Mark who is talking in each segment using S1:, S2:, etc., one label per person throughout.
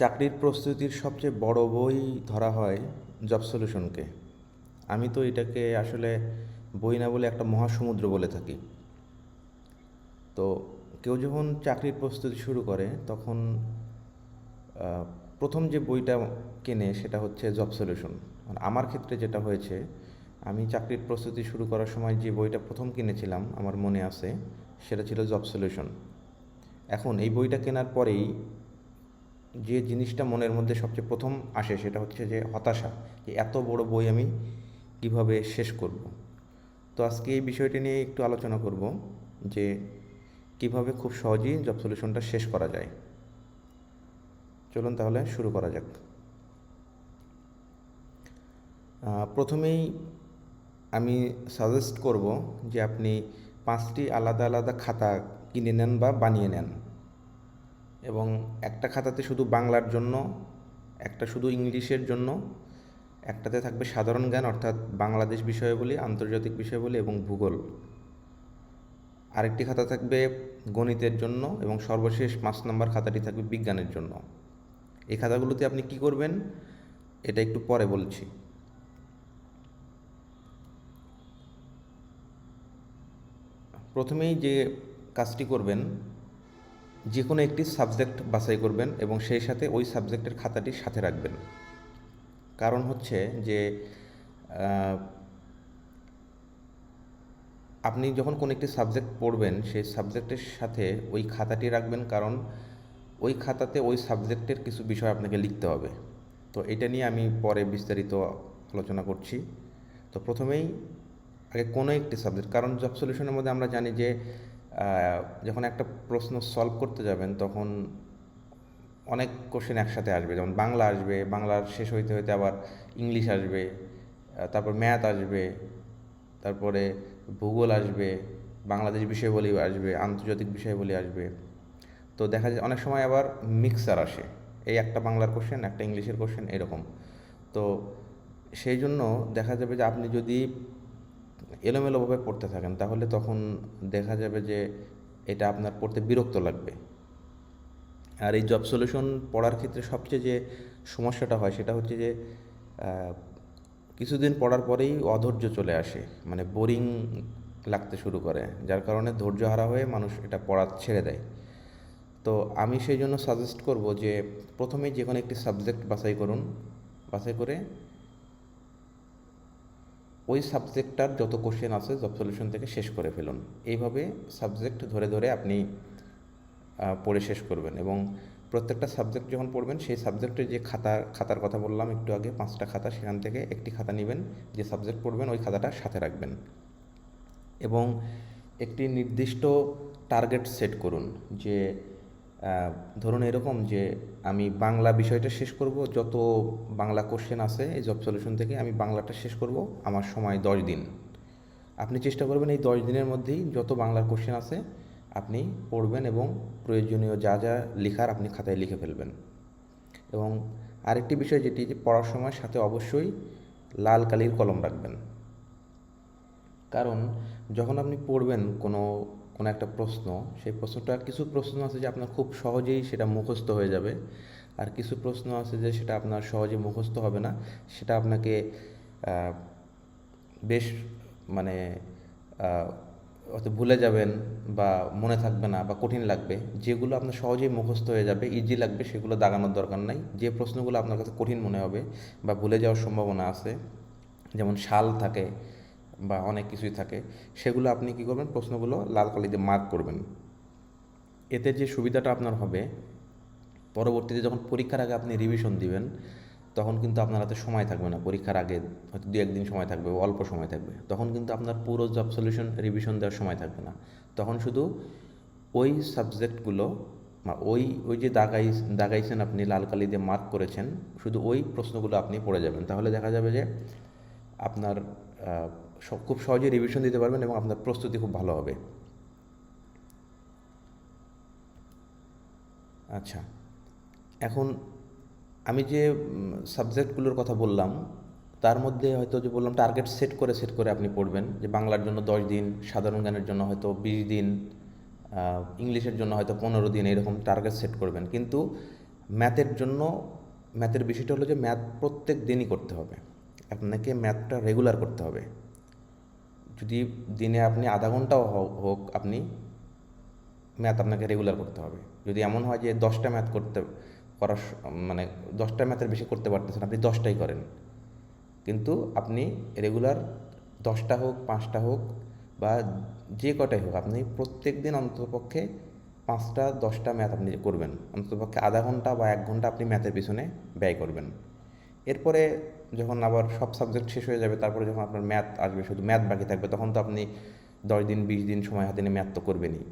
S1: চাকরির প্রস্তুতির সবচেয়ে বড় বই ধরা হয় জব সলিউশনকে। আমি তো এটাকে আসলে বই না বলে একটা মহাসমুদ্র বলে থাকি। তো কেউ যখন চাকরির প্রস্তুতি শুরু করে, তখন প্রথম যে বইটা কেনে সেটা হচ্ছে জব সলিউশন। আমার ক্ষেত্রে যেটা হয়েছে, আমি চাকরির প্রস্তুতি শুরু করার সময় যে বইটা প্রথম কিনেছিলাম, আমার মনে আছে, সেটা ছিল জব সলিউশন। এখন এই বইটা কেনার পরেই যে জিনিসটা মনের মধ্যে সবচেয়ে প্রথম আসে সেটা হচ্ছে যে হতাশা, যে এত বড় বই আমি কীভাবে শেষ করব? তো আজকে এই বিষয়টি নিয়ে একটু আলোচনা করব যে কীভাবে খুব সহজেই জব সলিউশনটা শেষ করা যায়। চলুন তাহলে শুরু করা যাক। প্রথমেই আমি সাজেস্ট করব যে আপনি পাঁচটি আলাদা আলাদা খাতা কিনে নেন বা বানিয়ে নেন। এবং একটা খাতাতে শুধু বাংলার জন্য, একটা শুধু ইংলিশের জন্য, একটাতে থাকবে সাধারণ জ্ঞান, অর্থাৎ বাংলাদেশ বিষয়াবলী আন্তর্জাতিক বিষয়াবলী এবং ভূগোল। আরেকটি খাতা থাকবে গণিতের জন্য এবং সর্বশেষ পাঁচ নম্বর খাতাটি থাকবে বিজ্ঞানের জন্য। এই খাতাগুলোতে আপনি কি করবেন? এটা একটু পরে বলছি। প্রথমেই যে কাজটি করবেন যে কোনো একটি সাবজেক্ট বাছাই করবেন এবং সেই সাথে ওই সাবজেক্টের খাতাটি সাথে রাখবেন। কারণ হচ্ছে যে আপনি যখন কোনো একটি সাবজেক্ট পড়বেন, সেই সাবজেক্টের সাথে ওই খাতাটি রাখবেন কারণ ওই খাতাতে ওই সাবজেক্টের কিছু বিষয় আপনাকে লিখতে হবে। তো এটা নিয়ে আমি পরে বিস্তারিত আলোচনা করছি। তো প্রথমেই আগে কোনো একটি সাবজেক্ট, কারণ জব সলিউশনের মধ্যে আমরা জানি যে যখন একটা প্রশ্ন সলভ করতে যাবেন, তখন অনেক কোশ্চেন একসাথে আসবে। যেমন বাংলা আসবে বাংলার শেষ হইতে হইতে আবার ইংলিশ আসবে তারপর ম্যাথ আসবে, তারপরে ভূগোল আসবে, বাংলাদেশ বিষয়বলী আসবে, আন্তর্জাতিক বিষয়বলী আসবে। তো দেখা যায় অনেক সময় আবার মিক্সার আসে। এই একটা বাংলার কোশ্চেন একটা ইংলিশের কোশ্চেন এরকম। তো সেই জন্য দেখা যাবে যে আপনি যদি এলোমেলোভাবে পড়তে থাকেন, তাহলে তখন দেখা যাবে যে এটা আপনার পড়তে বিরক্ত লাগবে। আর এই জব সলিউশন পড়ার ক্ষেত্রে সবচেয়ে যে সমস্যাটা হয় সেটা হচ্ছে যে কিছুদিন পড়ার পরেই অধৈর্য চলে আসে মানে বোরিং লাগতে শুরু করে, যার কারণে ধৈর্য হারা হয়ে মানুষ এটা পড়া ছেড়ে দেয়। তো আমি সেই জন্য সাজেস্ট করব যে প্রথমেই যে কোনো একটি সাবজেক্ট বাছাই করুন, বাছাই করে ওই সাবজেক্টটার যত কোশ্চেন আছে জব সলিউশন থেকে শেষ করে ফেলুন। এইভাবে সাবজেক্ট ধরে ধরে আপনি পড়ে শেষ করবেন এবং প্রত্যেকটা সাবজেক্ট যখন পড়বেন, সেই সাবজেক্টের যে খাতা, খাতার কথা বললাম একটু আগে, পাঁচটা খাতা, সেখান থেকে একটি খাতা নেবেন, যে সাবজেক্ট পড়বেন, ওই খাতাটা সাথে রাখবেন। এবং একটি নির্দিষ্ট টার্গেট সেট করুন, যে ধরুন এরকম যে আমি বাংলা বিষয়টা শেষ করব, যত বাংলা কোশ্চেন আছে, এই জব সলিউশন থেকে আমি বাংলাটা শেষ করব, আমার সময় দশ দিন। আপনি চেষ্টা করবেন এই দশ দিনের মধ্যেই যত বাংলার কোশ্চেন আছে, আপনি পড়বেন এবং প্রয়োজনীয় যা যা লেখার আপনি খাতায় লিখে ফেলবেন। এবং আরেকটি বিষয় যেটি, যে পড়ার সময় সাথে অবশ্যই লাল কালির কলম রাখবেন। কারণ যখন আপনি পড়বেন কোনো কোনো একটা প্রশ্ন, সেই প্রশ্নটা কিছু প্রশ্ন আছে যে আপনার খুব সহজেই সেটা মুখস্থ হয়ে যাবে। আর কিছু প্রশ্ন আছে যে সেটা আপনার সহজে মুখস্থ হবে না, সেটা আপনাকে বেশ মানে হয়তো ভুলে যাবেন বা মনে থাকবে না বা কঠিন লাগবে। যেগুলো আপনার সহজেই মুখস্থ হয়ে যাবে ইজি লাগবে, সেগুলো দাগানোর দরকার নাই। যে প্রশ্নগুলো আপনার কাছে কঠিন মনে হবে বা ভুলে যাওয়ার সম্ভাবনা আছে, যেমন শাল থাকে বা অনেক কিছুই থাকে, সেগুলো আপনি কী করবেন? প্রশ্নগুলো লাল কালি দিয়ে মার্ক করবেন। এতে যে সুবিধাটা আপনার হবে, পরবর্তীতে যখন পরীক্ষার আগে আপনি রিভিশন দিবেন, তখন কিন্তু আপনার হাতে সময় থাকবে না। পরীক্ষার আগে হয়তো দু একদিন সময় থাকবে, অল্প সময় থাকবে। তখন কিন্তু আপনার পুরো জব সলিউশন রিভিশন দেওয়ার সময় থাকবে না। তখন শুধু ওই সাবজেক্টগুলো বা ওই ওই যে দাগাই, দাগাইছেন আপনি, লাল কালি দিয়ে মার্ক করেছেন, শুধু ওই প্রশ্নগুলো আপনি পড়ে যাবেন। তাহলে দেখা যাবে যে আপনার খুব সহজে রিভিশন দিতে পারবেন এবং আপনার প্রস্তুতি খুব ভালো হবে। আচ্ছা এখন আমি যে সাবজেক্টগুলোর কথা বললাম, তার মধ্যে হয়তো যে বললাম টার্গেট সেট করে সেট করে আপনি পড়বেন, যে বাংলার জন্য দশ দিন, সাধারণ জ্ঞানের জন্য হয়তো বিশ দিন ইংলিশের জন্য হয়তো পনেরো দিন, এরকম টার্গেট সেট করবেন। কিন্তু ম্যাথের জন্য ম্যাথের বিষয়টা হলো যে ম্যাথ প্রত্যেক দিনই করতে হবে। আপনাকে ম্যাথটা রেগুলার করতে হবে। যদি দিনে আপনি আধা ঘন্টাও হোক আপনি ম্যাথ আপনাকে রেগুলার করতে হবে। যদি এমন হয় যে দশটা ম্যাথ করতে করার মানে দশটা ম্যাথের বেশি করতে পারতেছেন, আপনি দশটাই করেন। কিন্তু আপনি রেগুলার দশটা হোক, পাঁচটা হোক বা যে কটাই হোক, আপনি প্রত্যেক দিন অন্ততপক্ষে পাঁচটা, দশটা ম্যাথ আপনি করবেন। অন্ততপক্ষে আধা ঘণ্টা বা এক ঘণ্টা আপনি ম্যাথের পিছনে ব্যয় করবেন। এরপরে যখন আবার সব সাবজেক্ট শেষ হয়ে যাবে, তারপরে যখন আপনার ম্যাথ আসবে, শুধু ম্যাথ বাকি থাকবে, তখন তো আপনি দশ দিন, বিশ দিন সময় হাতে নিয়ে ম্যাথ তো করবেনই।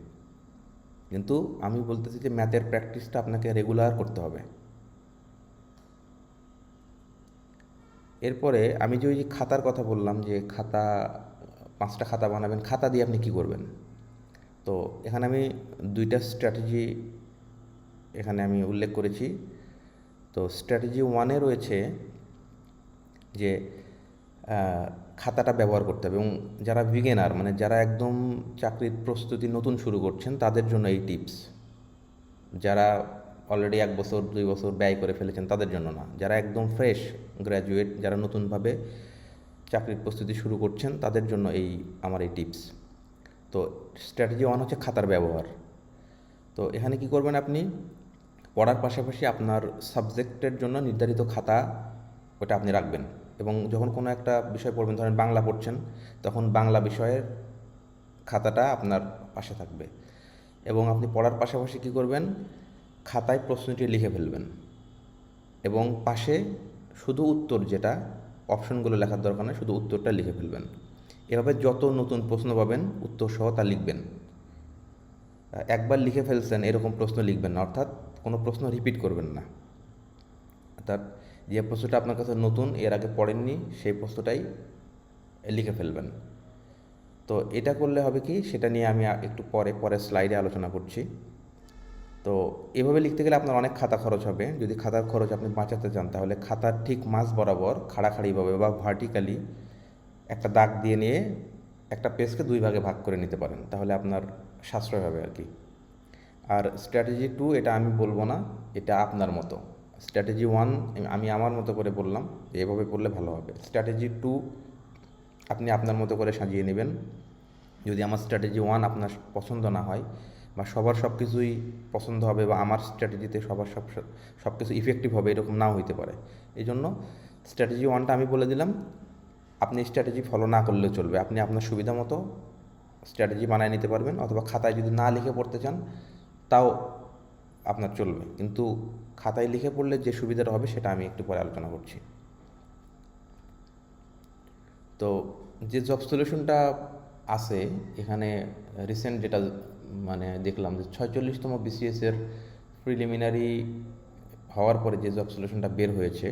S1: কিন্তু আমি বলতেছি যে ম্যাথের প্র্যাকটিসটা আপনাকে রেগুলার করতে হবে। এরপরে আমি যে ওই যে খাতার কথা বললাম যে খাতা, পাঁচটা খাতা বানাবেন, খাতা দিয়ে আপনি কি করবেন? তো এখানে আমি দুইটা স্ট্র্যাটেজি এখানে আমি উল্লেখ করেছি। তো স্ট্র্যাটেজি ওয়ানে রয়েছে যে খাতাটা ব্যবহার করতে হবে এবং যারা বিগেনার মানে যারা একদম চাকরির প্রস্তুতি নতুন শুরু করছেন, তাদের জন্য এই টিপস যারা অলরেডি এক বছর, দুই বছর ব্যয় করে ফেলেছেন, তাদের জন্য না। যারা একদম ফ্রেশ গ্র্যাজুয়েট যারা নতুনভাবে চাকরির প্রস্তুতি শুরু করছেন, তাদের জন্য এই, আমার এই টিপস তো স্ট্র্যাটেজি ওয়ান হচ্ছে খাতার ব্যবহার। তো এখানে কি করবেন আপনি? পড়ার পাশাপাশি আপনার সাবজেক্টের জন্য নির্ধারিত খাতা, ওটা আপনি রাখবেন। এবং যখন কোনো একটা বিষয় পড়বেন, ধরেন বাংলা পড়ছেন, তখন বাংলা বিষয়ের খাতাটা আপনার পাশে থাকবে। এবং আপনি পড়ার পাশাপাশি কী করবেন? খাতায় প্রশ্নটি লিখে ফেলবেন। এবং পাশে শুধু উত্তর যেটা, অপশনগুলো লেখার দরকার নেই, শুধু উত্তরটা লিখে ফেলবেন। এভাবে যত নতুন প্রশ্ন পাবেন, উত্তর সহ তা লিখবেন। একবার লিখে ফেলছেন, এরকম প্রশ্ন লিখবেন না, অর্থাৎ কোনো প্রশ্ন রিপিট করবেন না। অর্থাৎ যে প্রশ্নটা আপনার কাছে নতুন, এর আগে পড়েননি, সেই প্রশ্নটাই লিখে ফেলবেন। তো এটা করলে হবে কি, সেটা নিয়ে আমি একটু পরে পরে স্লাইডে আলোচনা করছি। তো এভাবে লিখতে গেলে আপনার অনেক খাতা খরচ হবে। যদি খাতার খরচ আপনি বাঁচাতে চান, তাহলে খাতার ঠিক মাঝ বরাবর খাড়াখাড়িভাবে বা ভার্টিক্যালি একটা দাগ দিয়ে নিয়ে একটা পেজকে দুই ভাগে ভাগ করে নিতে পারেন, তাহলে আপনার সাশ্রয় হবে আর কি। আর স্ট্র্যাটেজি টু এটা আমি বলব না, এটা আপনার মতো। স্ট্র্যাটেজি ওয়ান আমি আমার মতো করে বললাম এভাবে পড়লে ভালো হবে। স্ট্র্যাটেজি টু আপনি আপনার মতো করে সাজিয়ে নেবেন। যদি আমার স্ট্র্যাটেজি ওয়ান আপনার পছন্দ না হয় বা সবার সব কিছুই পছন্দ হবে বা আমার স্ট্র্যাটেজিতে সবার সব সব কিছু ইফেক্টিভ হবে, এরকম নাও হইতে পারে। এই জন্য স্ট্র্যাটেজি ওয়ানটা আমি বলে দিলাম, আপনি স্ট্র্যাটেজি ফলো না করলেও চলবে। আপনি আপনার সুবিধা মতো স্ট্র্যাটেজি বানিয়ে নিতে পারবেন অথবা খাতায় যদি না লিখে পড়তে চান, তাও আপনার চলবে। কিন্তু খাতায় লিখে পড়লে যে সুবিধাটা হবে সেটা আমি একটু পরে আলোচনা করছি। তো যে জব সলিউশনটা আছে, এখানে রিসেন্ট যেটা মানে দেখলাম যে ছয়চল্লিশতম বিসিএস এর প্রিলিমিনারি হওয়ার পরে যে জব সলিউশনটা বের হয়েছে,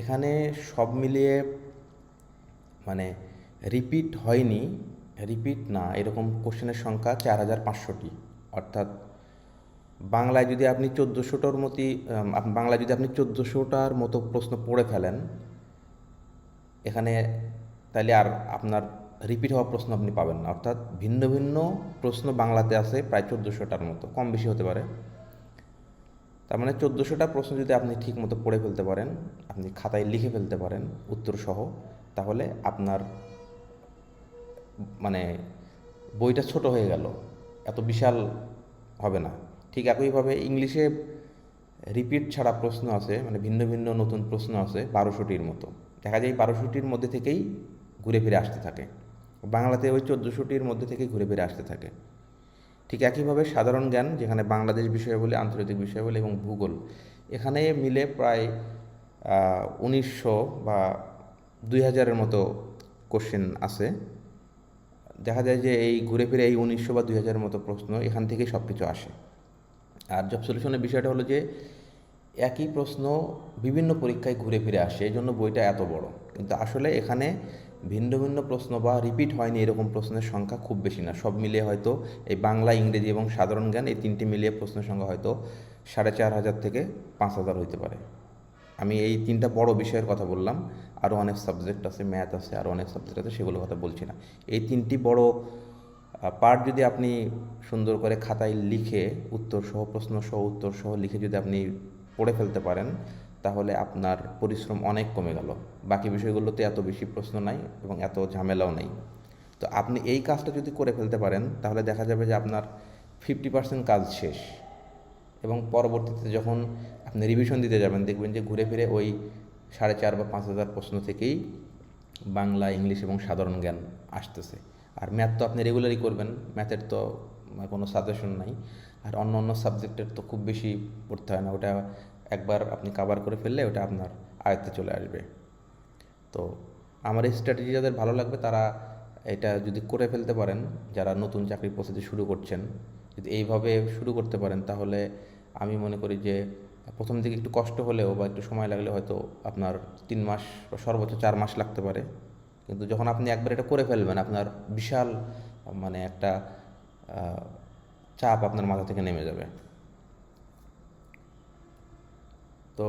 S1: এখানে সব মিলিয়ে মানে রিপিট হয়নি। রিপিট না, এরকম কোশ্চেনের সংখ্যা চার হাজার পাঁচশোটি। অর্থাৎ বাংলায় যদি আপনি চোদ্দোশোটার মতি বাংলায় যদি আপনি চোদ্দোশোটার মতো প্রশ্ন পড়ে ফেলেন, এখানে তাহলে আর আপনার রিপিট হওয়া প্রশ্ন আপনি পাবেন না। অর্থাৎ ভিন্ন ভিন্ন প্রশ্ন বাংলাতে আছে প্রায় চোদ্দোশোটার মতো, কম বেশি হতে পারে। তার মানে চোদ্দোশোটা প্রশ্ন যদি আপনি ঠিক মতো পড়ে ফেলতে পারেন, আপনি খাতায় লিখে ফেলতে পারেন উত্তর সহ তাহলে আপনার মানে বইটা ছোট হয়ে গেল, এত বিশাল হবে না। ঠিক একইভাবে ইংলিশে রিপিট ছাড়া প্রশ্ন আছে মানে ভিন্ন ভিন্ন নতুন প্রশ্ন আছে বারোশোটির মতো। দেখা যায় বারোশোটির মধ্যে থেকেই ঘুরে ফিরে আসতে থাকে। বাংলাতে ওই চোদ্দোশোটির মধ্যে থেকেই ঘুরে ফিরে আসতে থাকে। ঠিক একইভাবে সাধারণ জ্ঞান, যেখানে বাংলাদেশ বিষয়াবলী আন্তর্জাতিক বিষয়াবলী এবং ভূগোল, এখানে মিলে প্রায় উনিশশো বা দুই হাজারের মতো কোশ্চেন আছে। দেখা যায় যে এই ঘুরে ফিরে এই উনিশশো বা দুই হাজারের মতো প্রশ্ন এখান থেকেই সব কিছু আসে। আর জব সলিউশনের বিষয়টা হলো যে, একই প্রশ্ন বিভিন্ন পরীক্ষায় ঘুরে ফিরে আসে এই জন্য বইটা এত বড়। কিন্তু আসলে এখানে ভিন্ন ভিন্ন প্রশ্ন বা রিপিট হয়নি এরকম প্রশ্নের সংখ্যা খুব বেশি না। সব মিলিয়ে হয়তো এই বাংলা, ইংরেজি এবং সাধারণ জ্ঞান এই তিনটি মিলিয়ে প্রশ্নের সংখ্যা হয়তো সাড়ে চার হাজার থেকে পাঁচ হাজার হইতে পারে। আমি এই তিনটা বড় বিষয়ের কথা বললাম, আরও অনেক সাবজেক্ট আছে ম্যাথ আছে, আরও অনেক সাবজেক্ট আছে, সেগুলোর কথা বলছি না। এই তিনটি বড় পার্ট যদি আপনি সুন্দর করে খাতায় লিখে উত্তর সহ প্রশ্ন সহ উত্তর সহ লিখে যদি আপনি পড়ে ফেলতে পারেন, তাহলে আপনার পরিশ্রম অনেক কমে গেল। বাকি বিষয়গুলোতে এত বেশি প্রশ্ন নাই এবং এত ঝামেলাও নেই। তো আপনি এই কাজটা যদি করে ফেলতে পারেন, তাহলে দেখা যাবে যে আপনার ফিফটি পার্সেন্ট কাজ শেষ। এবং পরবর্তীতে যখন আপনি রিভিশন দিতে যাবেন, দেখবেন যে ঘুরে ফিরে ওই সাড়ে চার বা পাঁচ হাজার প্রশ্ন থেকেই বাংলা, ইংলিশ এবং সাধারণ জ্ঞান আসতেছে। আর ম্যাথ তো আপনি রেগুলারই করবেন ম্যাথের তো কোনো সাজেশন নাই। আর অন্য অন্য সাবজেক্টের তো খুব বেশি পড়তে হয় না, ওটা একবার আপনি কাভার করে ফেললে ওটা আপনার আয়ত্তে চলে আসবে। তো আমার এই স্ট্র্যাটেজি যাদের ভালো লাগবে, তারা এটা যদি করে ফেলতে পারেন, যারা নতুন চাকরির প্রস্তুতি শুরু করছেন, যদি এইভাবে শুরু করতে পারেন, তাহলে আমি মনে করি যে, প্রথম দিকে একটু কষ্ট হলেও বা একটু সময় লাগলে হয়তো আপনার তিন মাস বা সর্বোচ্চ চার মাস লাগতে পারে। কিন্তু যখন আপনি একবার এটা করে ফেলবেন, আপনার বিশাল মানে একটা চাপ আপনার মাথা থেকে নেমে যাবে। তো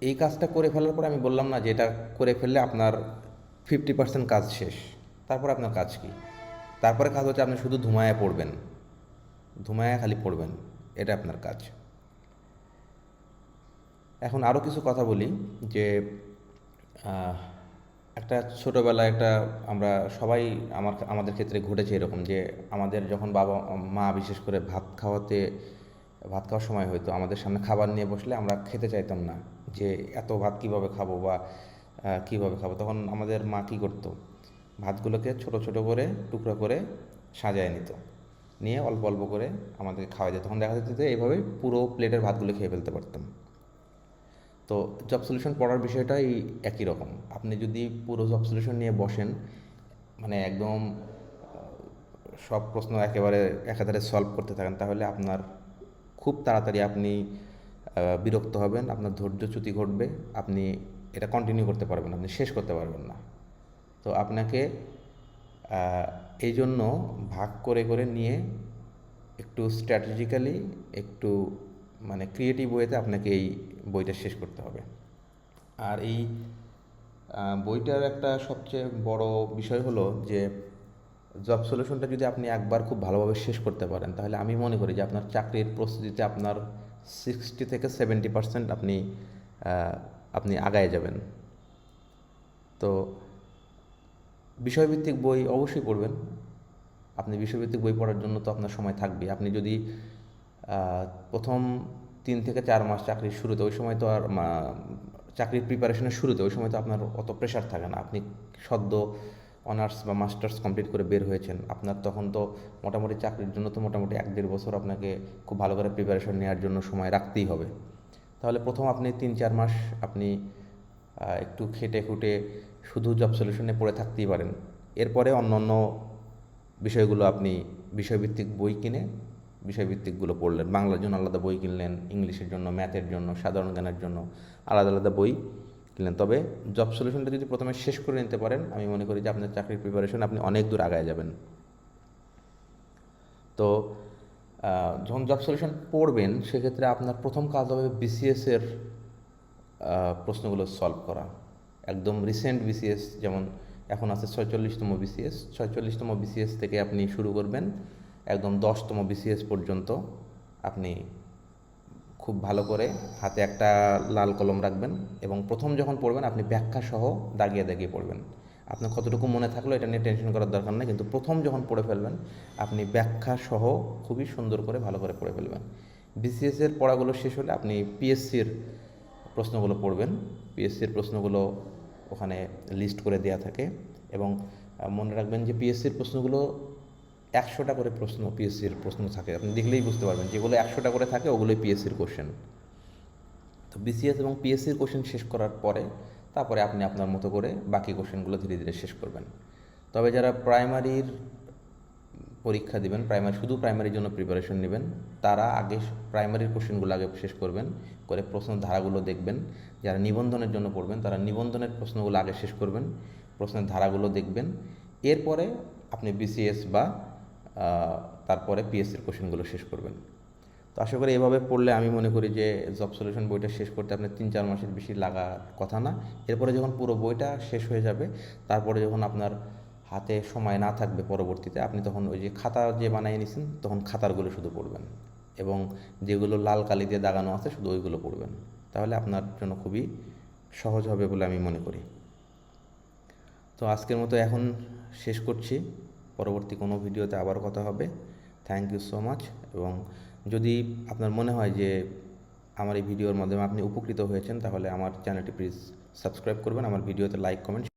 S1: এই কাজটা করে ফেলার পরে আমি বললাম না যে এটা করে ফেললে আপনার ফিফটি পার্সেন্ট কাজ শেষ। তারপরে আপনার কাজ কি? তারপরে কাজ হচ্ছে আপনি শুধু ধুমায়া পড়বেন। ধুমায়া খালি পড়বেন। এটা আপনার কাজ। এখন আরও কিছু কথা বলি যে একটা ছোটোবেলায় একটা আমরা সবাই আমার আমাদের ক্ষেত্রে ঘটেছে এরকম যে আমাদের যখন বাবা মা বিশেষ করে ভাত খাওয়াতে, ভাত খাওয়ার সময় হয়তো আমাদের সামনে খাবার নিয়ে বসলে আমরা খেতে চাইতাম না। যে এত ভাত কীভাবে খাব বা কীভাবে খাব? তখন আমাদের মা কী করতো? ভাতগুলোকে ছোট ছোট করে, টুকরো করে সাজায় নিত। নিয়ে অল্প অল্প করে আমাদেরকে খাওয়া যেত তখন দেখা যেত যে এইভাবে পুরো প্লেটের ভাতগুলো খেয়ে ফেলতে পারতাম। তো জব সলিউশন পড়ার বিষয়টাই একই রকম। আপনি যদি পুরো জব সলিউশন নিয়ে বসেন মানে একদম সব প্রশ্ন একেবারে একাধারে সলভ করতে থাকেন, তাহলে আপনার খুব তাড়াতাড়ি আপনি বিরক্ত হবেন, আপনার ধৈর্যচ্যুতি ঘটবে, আপনি এটা কন্টিনিউ করতে পারবেন আপনি শেষ করতে পারবেন না। তো আপনাকে এই জন্য ভাগ করে করে নিয়ে একটু স্ট্র্যাটেজিক্যালি একটু মানে ক্রিয়েটিভ ওয়েতে আপনাকে এই বইটা শেষ করতে হবে। আর এই বইটার একটা সবচেয়ে বড় বিষয় হলো যে জব সলিউশনটা যদি আপনি একবার খুব ভালোভাবে শেষ করতে পারেন, তাহলে আমি মনে করি যে আপনার চাকরির প্রস্তুতিতে আপনার সিক্সটি থেকে সেভেন্টি পার্সেন্ট আপনি আপনি আগায় যাবেন। তো বিষয়ভিত্তিক বই অবশ্যই পড়বেন। আপনি বিষয়ভিত্তিক বই পড়ার জন্য তো আপনার সময় থাকবে আপনি যদি প্রথম তিন থেকে চার মাস চাকরির শুরুতে, ওই সময় তো আর চাকরির প্রিপারেশনের শুরুতে, ওই সময় তো আপনার অত প্রেশার থাকে না। আপনি সদ্য অনার্স বা মাস্টার্স কমপ্লিট করে বের হয়েছেন। আপনার তখন তো মোটামুটি চাকরির জন্য তো মোটামুটি এক দেড় বছর আপনাকে খুব ভালো করে প্রিপারেশন নেওয়ার জন্য সময় রাখতেই হবে। তাহলে প্রথম আপনি তিন চার মাস আপনি একটু খেটে খুটে শুধু জব সলিউশনে পড়ে থাকতেই পারেন। এরপরে অন্য অন্য বিষয়গুলো আপনি বিষয়ভিত্তিক বই কিনে বিষয়ভিত্তিকগুলো পড়লেন। বাংলার জন্য আলাদা বই কিনলেন, ইংলিশের জন্য, ম্যাথের জন্য, সাধারণ জ্ঞানের জন্য আলাদা আলাদা বই কিনলেন। তবে জব সলিউশনটা যদি প্রথমে শেষ করে নিতে পারেন, আমি মনে করি যে আপনার চাকরির প্রিপারেশন আপনি অনেক দূর আগায় যাবেন। তো যখন জব সলিউশন পড়বেন, সেক্ষেত্রে আপনার প্রথম কাজ হবে বিসিএসের প্রশ্নগুলো সলভ করা। একদম রিসেন্ট বিসিএস যেমন এখন আছে ছয়চল্লিশতম বিসিএস ছয়চল্লিশতম বিসিএস থেকে আপনি শুরু করবেন। একদম দশতম বিসিএস পর্যন্ত আপনি খুব ভালো করে হাতে একটা লাল কলম রাখবেন এবং প্রথম যখন পড়বেন আপনি ব্যাখ্যা সহ দাগিয়ে দাগিয়ে পড়বেন। আপনার কতটুকু মনে থাকল এটা নিয়ে টেনশন করার দরকার নেই, কিন্তু প্রথম যখন পড়ে ফেলবেন, আপনি ব্যাখ্যা সহ খুবই সুন্দর করে ভালো করে পড়ে ফেলবেন। বিসিএস এর পড়াগুলো শেষ হলে আপনি পিএসসির প্রশ্নগুলো পড়বেন। পিএসসির প্রশ্নগুলো ওখানে লিস্ট করে দেওয়া থাকে এবং মনে রাখবেন যে পিএসসির প্রশ্নগুলো একশোটা করে প্রশ্ন পিএসসির প্রশ্ন থাকে। আপনি দেখলেই বুঝতে পারবেন যেগুলো একশোটা করে থাকে, ওগুলোই পিএসসির কোশ্চেন তো বিসিএস এবং পিএসসির কোশ্চেন শেষ করার পরে, তারপরে আপনি আপনার মতো করে বাকি কোশ্চেনগুলো ধীরে ধীরে শেষ করবেন। তবে যারা প্রাইমারির পরীক্ষা দিবেন প্রাইমারি শুধু প্রাইমারির জন্য প্রিপারেশন নেবেন, তারা আগে প্রাইমারির কোশ্চেনগুলো আগে শেষ করবেন, করে প্রশ্ন ধারাগুলো দেখবেন। যারা নিবন্ধনের জন্য পড়বেন, তারা নিবন্ধনের প্রশ্নগুলো আগে শেষ করবেন, প্রশ্নের ধারাগুলো দেখবেন। এরপরে আপনি বিসিএস বা তারপরে পিএসসির কোশ্চেনগুলো শেষ করবেন। তো আশা করি এভাবে পড়লে আমি মনে করি যে জব সলিউশন বইটা শেষ করতে আপনার তিন চার মাসের বেশি লাগার কথা না। এরপরে যখন পুরো বইটা শেষ হয়ে যাবে, তারপরে যখন আপনার হাতে সময় না থাকবে পরবর্তীতে, আপনি তখন ওই যে খাতা যে বানিয়ে নিছেন, তখন খাতারগুলো শুধু পড়বেন এবং যেগুলো লাল কালি দিয়ে দাগানো আছে, শুধু ওইগুলো পড়বেন। তাহলে আপনার জন্য খুবই সহজ হবে বলে আমি মনে করি। তো আজকের মতো এখন শেষ করছি। পরবর্তী কোনো ভিডিওতে আবার কথা হবে। থ্যাংক ইউ সো মাচ এবং যদি আপনার মনে হয় যে আমার এই ভিডিওর মাধ্যমে আপনি উপকৃত হয়েছেন, তাহলে আমার চ্যানেলটি প্লিজ সাবস্ক্রাইব করবেন, আমার ভিডিওতে লাইক কমেন্ট